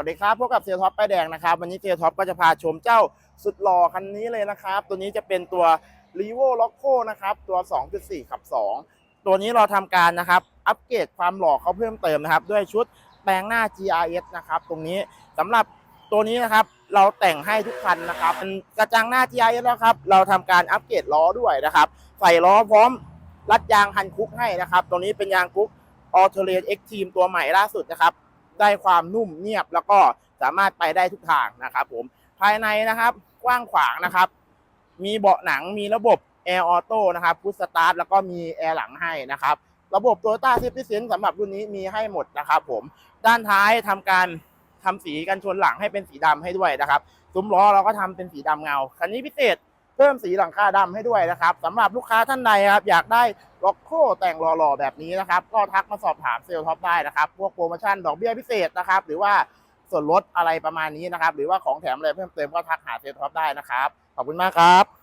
วัสดีครับพบกับเซลท็อปป้ายแดงนะครับวันนี้เซลท็อปก็จะพาชมเจ้าสุดหล่อคันนี้เลยนะครับ ตัวนี้จะเป็นตัว r e v o l o c o นะครับตัว 2.4 ขับ 2 ตัวนี้เราทำการนะครับ อัปเกรดความหล่อเขาเพิ่มเติมนะครับ ด้วยชุดแปลงหน้า GRS นะครับตรงนี้สำหรับตัวนี้นะครับเราแต่งให้ทุกคันนะครับเป็นกระจังหน้า GRS แล้วครับเราทำการอัปเกรดล้อด้วยนะครับใส่ล้อพร้อมรัดยางฮันคุกให้นะครับตรงนี้เป็นยางคุก a l t e r a t e X Team ตัวใหม่ล่าสุดนะครับ ได้ความนุ่มเนียบแล้วก็สามารถไปได้ทุกทางนะครับผมภายในนะครับกว้างขวางนะครับ มีเบาะหนังมีระบบ Air Auto นะครับพุชสตาร์ทแล้วก็มีแอร์หลังให้นะครับ ระบบ Toyota Safety Sense สำหรับรุ่นนี้มีให้หมดนะครับผมด้านท้ายทำการทำสีกันชนหลังให้เป็นสีดำให้ด้วยนะครับซุ้มล้อเราก็ทำเป็นสีดำเงา คันนี้พิเศษ เพิ่มสีหลังคาดำให้ด้วยนะครับสำหรับลูกค้าท่านใดครับอยากได้ล็อกโคแต่งหล่อๆแบบนี้นะครับ ก็ทักมาสอบถามเซลล์ท็อปได้นะครับพวกโปรโมชั่นดอกเบี้ยพิเศษนะครับ หรือว่าส่วนลดอะไรประมาณนี้นะครับ หรือว่าของแถมอะไรเพิ่มเติมก็ทักหาเซลล์ท็อปได้นะครับ ขอบคุณมากครับ